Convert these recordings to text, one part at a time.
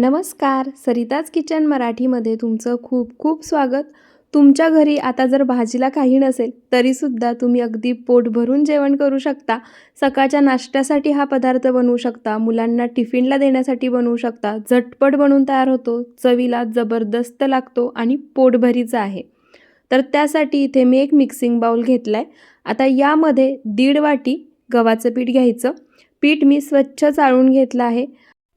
नमस्कार. सरिताज किचन मराठीमध्ये तुमचं खूप खूप स्वागत. तुमच्या घरी आता जर भाजीला काही नसेल तरीसुद्धा तुम्ही अगदी पोट भरून जेवण करू शकता. सकाळच्या नाश्त्यासाठी हा पदार्थ बनवू शकता. मुलांना टिफिनला देण्यासाठी बनवू शकता. झटपट बनवून तयार होतो. चवीला जबरदस्त लागतो आणि पोटभरीचा आहे. तर त्यासाठी इथे मी एक मिक्सिंग बाउल घेतला आहे आता यामध्ये दीड वाटी गव्हाचं पीठ घ्यायचं. पीठ मी स्वच्छ चाळून घेतलं आहे.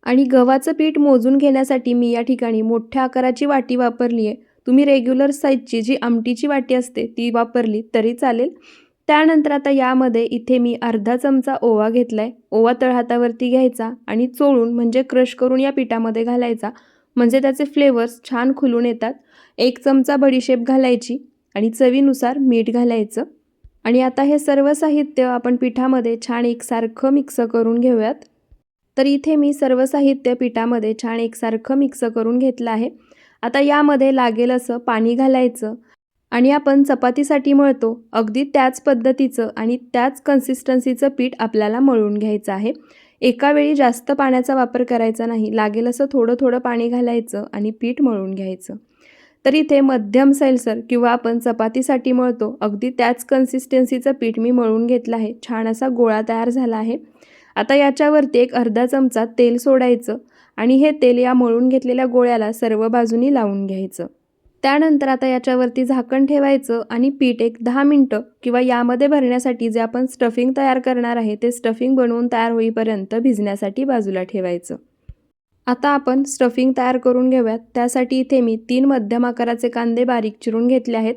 आणि गव्हाचं पीठ मोजून घेण्यासाठी मी या ठिकाणी मोठ्या आकाराची वाटी वापरली आहे तुम्ही रेग्युलर साईजची जी आमटीची वाटी असते ती वापरली तरी चालेल. त्यानंतर आता यामध्ये इथे मी अर्धा चमचा ओवा घेतला आहे ओवा तळहातावरती घ्यायचा आणि चोळून म्हणजे क्रश करून या पिठामध्ये घालायचा. म्हणजे त्याचे फ्लेवर्स छान खुलून येतात. एक चमचा बडीशेप घालायची आणि चवीनुसार मीठ घालायचं. आणि आता हे सर्व साहित्य आपण पिठामध्ये छान एकसारखं मिक्स करून घेऊयात. तर इथे मी सर्व साहित्य पिठामध्ये छान एकसारखं मिक्स करून घेतलं आहे. आता यामध्ये लागेल असं पाणी घालायचं आणि आपण चपातीसाठी मळतो. अगदी त्याच पद्धतीचं आणि त्याच कन्सिस्टन्सीचं पीठ आपल्याला मळून घ्यायचं आहे. एका वेळी जास्त पाण्याचा वापर करायचा नाही. लागेल असं थोडं थोडं पाणी घालायचं आणि पीठ मळून घ्यायचं. तर इथे मध्यम सैलसर किंवा आपण चपातीसाठी मळतो. अगदी त्याच कन्सिस्टन्सीचं पीठ मी मळून घेतलं आहे. छान असा गोळा तयार झाला आहे. आता याच्यावरती एक अर्धा चमचा तेल सोडायचं आणि हे तेल या मळून घेतलेल्या गोळ्याला सर्व बाजूनी लावून घ्यायचं. त्यानंतर आता याच्यावरती झाकण ठेवायचं आणि पीठ एक दहा मिनटं किंवा यामध्ये भरण्यासाठी जे आपण स्टफिंग तयार करणार आहे ते स्टफिंग बनवून तयार होईपर्यंत भिजण्यासाठी बाजूला ठेवायचं. आता आपण स्टफिंग तयार करून घेऊयात. त्यासाठी इथे मी तीन मध्यम आकाराचे कांदे बारीक चिरून घेतले आहेत.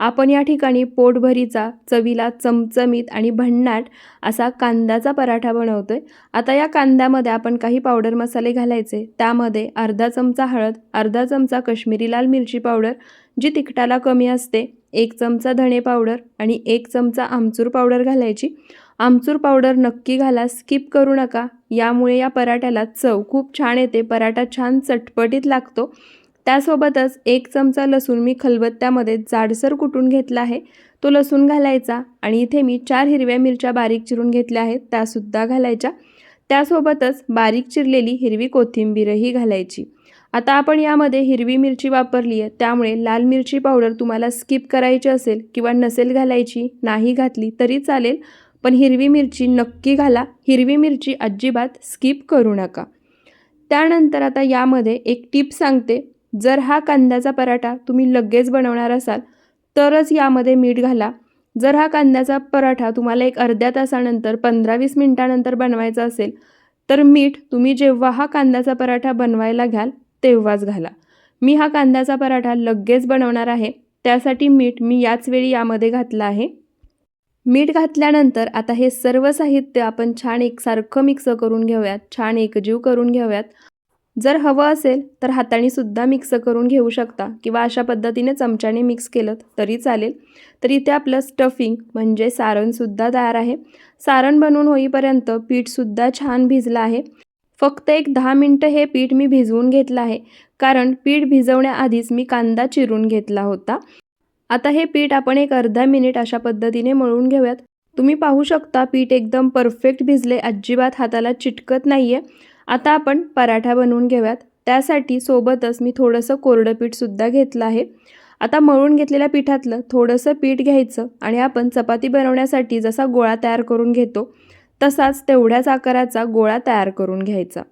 आपण या ठिकाणी पोटभरीचा चवीला चमचमीत आणि भन्नाट असा कांद्याचा पराठा बनवतो आहे आता या कांद्यामध्ये आपण काही पावडर मसाले घालायचे. त्यामध्ये अर्धा चमचा हळद अर्धा चमचा कश्मीरी लाल मिरची पावडर जी तिखटाला कमी असते एक चमचा धणे पावडर आणि एक चमचा आमचूर पावडर घालायची. आमचूर पावडर नक्की घाला स्किप करू नका. यामुळे या पराठ्याला चव खूप छान येते पराठा छान चटपटीत लागतो. त्यासोबतच एक चमचा लसूण मी खलबत्त्यामध्ये जाडसर कुटून घेतला आहे. तो लसूण घालायचा आणि इथे मी चार हिरव्या मिरच्या बारीक चिरून घेतल्या आहेत. त्यासुद्धा घालायच्या. त्यासोबतच बारीक चिरलेली हिरवी कोथिंबीरही घालायची. आता आपण यामध्ये हिरवी मिरची वापरली आहे. त्यामुळे लाल मिरची पावडर तुम्हाला स्किप करायची असेल किंवा नसेल घालायची नाही घातली तरी चालेल पण हिरवी मिरची नक्की घाला. हिरवी मिरची अजिबात स्किप करू नका. त्यानंतर आता यामध्ये एक टीप सांगते. जर हा कांद्याचा पराठा तुम्ही लगेच बनवणार असाल तरच यामध्ये मीठ घाला. जर हा कांद्याचा पराठा तुम्हाला एक अर्ध्या तासानंतर पंधरा वीस मिनटानंतर बनवायचा असेल तर मीठ तुम्ही जेव्हा हा कांद्याचा पराठा बनवायला घ्याल तेव्हाच घाला. मी हा कांद्याचा पराठा लगेच बनवणार आहे त्यासाठी मीठ मी याच वेळी यामध्ये घातलं आहे. मीठ घातल्यानंतर आता हे सर्व साहित्य आपण छान एकसारखं मिक्स करून घेऊयात छान एकजीव करून घेऊयात. जर हवं असेल तर हाताने सुद्धा मिक्स करून घेऊ शकता किंवा अशा पद्धतीने चमच्याने मिक्स केलं तरी चालेल. तर इथे आपलं स्टफिंग म्हणजे सारणसुद्धा तयार आहे. सारण बनवून होईपर्यंत पीठसुद्धा छान भिजलं आहे. फक्त एक दहा मिनटं हे पीठ मी भिजवून घेतलं आहे. कारण पीठ भिजवण्याआधीच मी कांदा चिरून घेतला होता. आता हे पीठ आपण एक अर्धा मिनिट अशा पद्धतीने मळून घेऊयात. तुम्ही पाहू शकता पीठ एकदम परफेक्ट भिजले. अजिबात हाताला चिटकत नाही आहे आता आपण पराठा बनवून घेऊयात. त्यासाठी सोबतच मी थोडंसं कोरडं पीठसुद्धा घेतलं आहे. आता मळून घेतलेल्या पिठातलं थोडंसं पीठ घ्यायचं आणि आपण चपाती बनवण्यासाठी जसा गोळा तयार करून घेतो तसाच तेवढ्याच आकाराचा गोळा तयार करून घ्यायचा.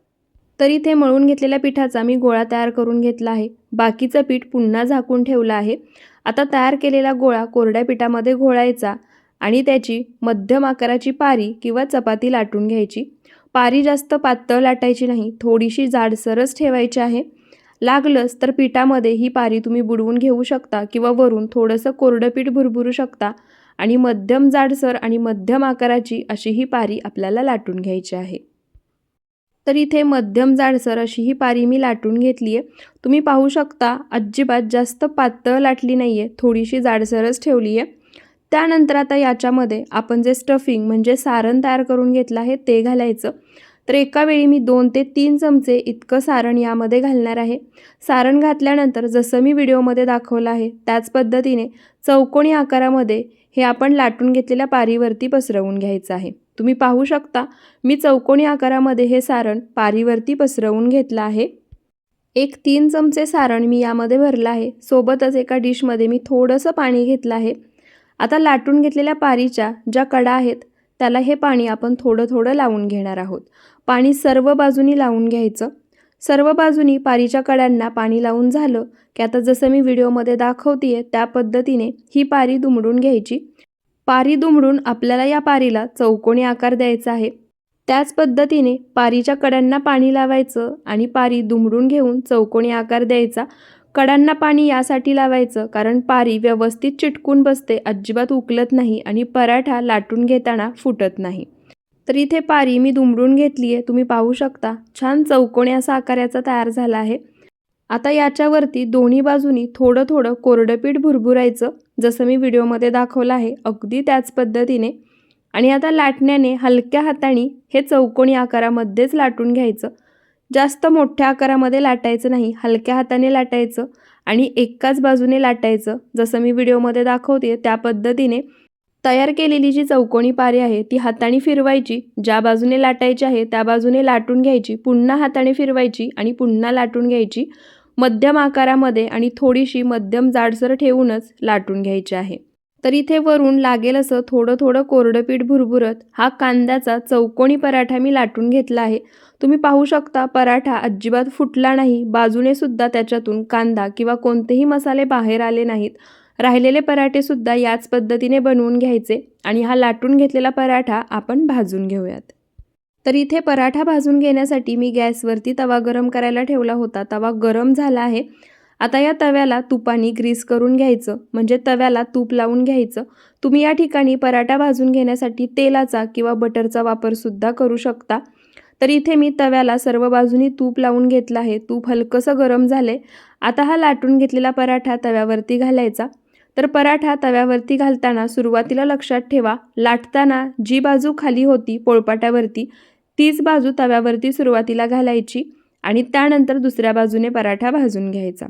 तर इथे मळून घेतलेल्या पिठाचा मी गोळा तयार करून घेतला आहे. बाकीचं पीठ पुन्हा झाकून ठेवलं आहे. आता तयार केलेला गोळा कोरड्या पिठामध्ये घोळायचा आणि त्याची मध्यम आकाराची पारी किंवा चपाती लाटून घ्यायची. पारी जास्त पातळ लाटायची नाही थोडीशी जाडसरच ठेवायची आहे. लागलंच तर पिठामध्ये ही पारी तुम्ही बुडवून घेऊ शकता किंवा वरून थोडंसं कोरडं पीठ भुरभुरू शकता आणि मध्यम जाडसर आणि मध्यम आकाराची अशी ही पारी आपल्याला लाटून घ्यायची आहे. तर इथे मध्यम जाडसर अशी ही पारी मी लाटून घेतली आहे. तुम्ही पाहू शकता अजिबात जास्त पातळ लाटली नाही आहे थोडीशी जाडसरच ठेवली आहे. त्यानंतर आता याच्यामध्ये आपण जे स्टफिंग म्हणजे सारण तयार करून घेतलं आहे ते घालायचं. तर एका वेळी मी दोन ते तीन चमचे इतकं सारण यामध्ये घालणार आहे. सारण घातल्यानंतर जसं मी व्हिडिओमध्ये दाखवलं आहे त्याच पद्धतीने चौकोनी आकारामध्ये हे आपण लाटून घेतलेल्या पारीवरती पसरवून घ्यायचं आहे. तुम्ही पाहू शकता मी चौकोनी आकारामध्ये हे सारण पारीवरती पसरवून घेतलं आहे. एक तीन चमचे सारण मी यामध्ये भरलं आहे. सोबतच एका डिशमध्ये मी थोडंसं पाणी घेतलं आहे. आता लाटून घेतलेल्या पारीच्या ज्या कडा आहेत त्याला हे पाणी आपण थोडं थोडं लावून घेणार आहोत. पाणी सर्व बाजूनी लावून घ्यायचं. सर्व बाजूनी पारीच्या कड्यांना पाणी लावून झालं की आता जसं मी व्हिडिओमध्ये दाखवते त्या पद्धतीने ही पारी दुमडून घ्यायची. पारी दुमडून आपल्याला या पारीला चौकोनी आकार द्यायचा आहे. त्याच पद्धतीने पारीच्या कड्यांना पाणी लावायचं आणि पारी दुमडून घेऊन चौकोनी आकार द्यायचा. कडांना पाणी यासाठी लावायचं कारण पारी व्यवस्थित चिटकून बसते अजिबात उकलत नाही आणि पराठा लाटून घेताना फुटत नाही. तर इथे पारी मी दुमडून घेतली आहे तुम्ही पाहू शकता. छान चौकोनी असा आकाराचा तयार झाला आहे. आता याच्यावरती दोन्ही बाजूनी थोडं थोडं कोरडं पीठ भुरभुरायचं जसं मी व्हिडिओमध्ये दाखवलं आहे अगदी त्याच पद्धतीने. आणि आता लाटण्याने हलक्या हाताने हे चौकोनी आकारामध्येच लाटून घ्यायचं. जास्त मोठ्या आकारामध्ये लाटायचं नाही. हलक्या हाताने लाटायचं आणि एकाच बाजूने लाटायचं. जसं मी व्हिडिओमध्ये दाखवते त्या पद्धतीने तयार केलेली जी चौकोनी पारी आहे ती हाताने फिरवायची. ज्या बाजूने लाटायची आहे त्या बाजूने लाटून घ्यायची. पुन्हा हाताने फिरवायची आणि पुन्हा लाटून घ्यायची. मध्यम आकारामध्ये आणि थोडीशी मध्यम जाडसर ठेवूनच लाटून घ्यायची आहे. तर इथे वरून लागेल असं थोडं थोडं कोरडं पीठ भुरभुरत हा कांद्याचा चौकोनी पराठा मी लाटून घेतला आहे. तुम्ही पाहू शकता पराठा अजिबात फुटला नाही. बाजूने सुद्धा त्याच्यातून कांदा किंवा कोणतेही मसाले बाहेर आले नाहीत. राहिलेले पराठेसुद्धा याच पद्धतीने बनवून घ्यायचे आणि हा लाटून घेतलेला पराठा आपण भाजून घेऊयात. तर इथे पराठा भाजून घेण्यासाठी मी गॅसवरती तवा गरम करायला ठेवला होता. तवा गरम झाला आहे. आता या तव्याला तुपाने ग्रीस करून घ्यायचं. म्हणजे तव्याला तूप लावून घ्यायचं. तुम्ही या ठिकाणी पराठा भाजून घेण्यासाठी तेलाचा किंवा बटरचा वापरसुद्धा करू शकता. तर इथे मी तव्याला सर्व बाजूनी तूप लावून घेतलं आहे. तूप हलकंसं गरम झाले आता हा लाटून घेतलेला पराठा तव्यावरती घालायचा. तर पराठा तव्यावरती घालताना सुरुवातीला लक्षात ठेवा लाटताना जी बाजू खाली होती पोळपाटावरती तीच बाजू तव्यावरती सुरुवातीला घालायची आणि त्यानंतर दुसऱ्या बाजूने पराठा भाजून घ्यायचा.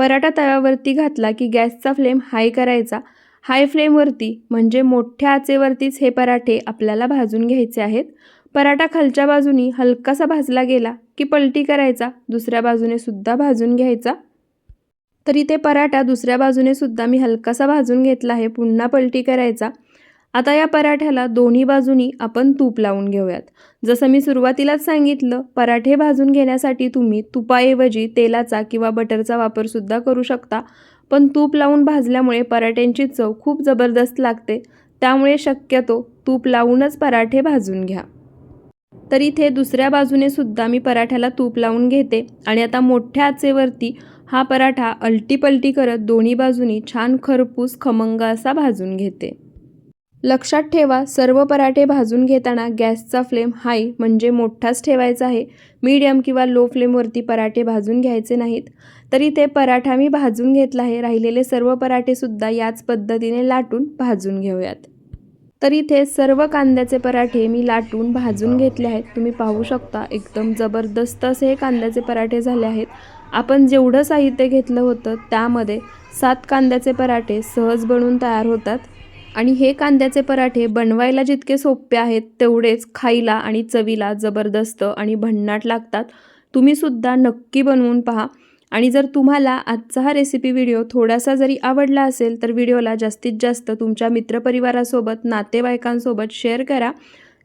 पराठा तव्यावरती घातला की गॅसचा फ्लेम हाय करायचा. हाय फ्लेमवरती म्हणजे मोठ्या आचेवरतीच हे पराठे आपल्याला भाजून घ्यायचे आहेत. पराठा खालच्या बाजूनी हलकासा भाजला गेला की पलटी करायचा. दुसऱ्या बाजूने सुद्धा भाजून घ्यायचा. तरी ते पराठा दुसऱ्या बाजूने सुद्धा मी हलकासा भाजून घेतला आहे. पुन्हा पलटी करायचा. आता या पराठ्याला दोन्ही बाजूनी आपण तूप लावून घेऊयात. जसं मी सुरुवातीलाच सांगितलं पराठे भाजून घेण्यासाठी तुम्ही तुपाऐवजी तेलाचा किंवा बटरचा वापरसुद्धा करू शकता. पण तूप लावून भाजल्यामुळे पराठ्यांची चव खूप जबरदस्त लागते. त्यामुळे शक्यतो तूप लावूनच पराठे भाजून घ्या. तर इथे दुसऱ्या बाजूने सुद्धा मी पराठ्याला तूप लावून घेते आणि आता मोठ्या आचेवरती हा पराठा अलटीपलटी करत दोन्ही बाजूनी छान खरपूस खमंग असा भाजून घेते. लक्षात ठेवा सर्व पराठे भाजून घेताना गॅसचा फ्लेम हाय म्हणजे मोठाच ठेवायचा आहे. मीडियम किंवा लो फ्लेमवरती पराठे भाजून घ्यायचे नाहीत. तरी ते पराठा मी भाजून घेतला आहे. राहिलेले सर्व पराठेसुद्धा याच पद्धतीने लाटून भाजून घेऊयात. तर इथे सर्व कांद्याचे पराठे मी लाटून भाजून घेतले आहेत. तुम्ही पाहू शकता एकदम जबरदस्त असे हे कांद्याचे पराठे झाले आहेत. आपण जेवढं साहित्य घेतलं होतं त्यामध्ये सात कांद्याचे पराठे सहज बनवून तयार होतात. आणि हे कांद्याचे पराठे बनवायला जितके सोपे आहेत तेवढेच खायला आणि चवीला जबरदस्त आणि भन्नाट लागतात. तुम्हीसुद्धा नक्की बनवून पहा. आणि जर तुम्हाला आजचा हा रेसिपी व्हिडिओ थोडासा जरी आवडला असेल तर व्हिडिओला जास्तीत जास्त तुमच्या मित्रपरिवारासोबत नातेवाईकांसोबत शेअर करा.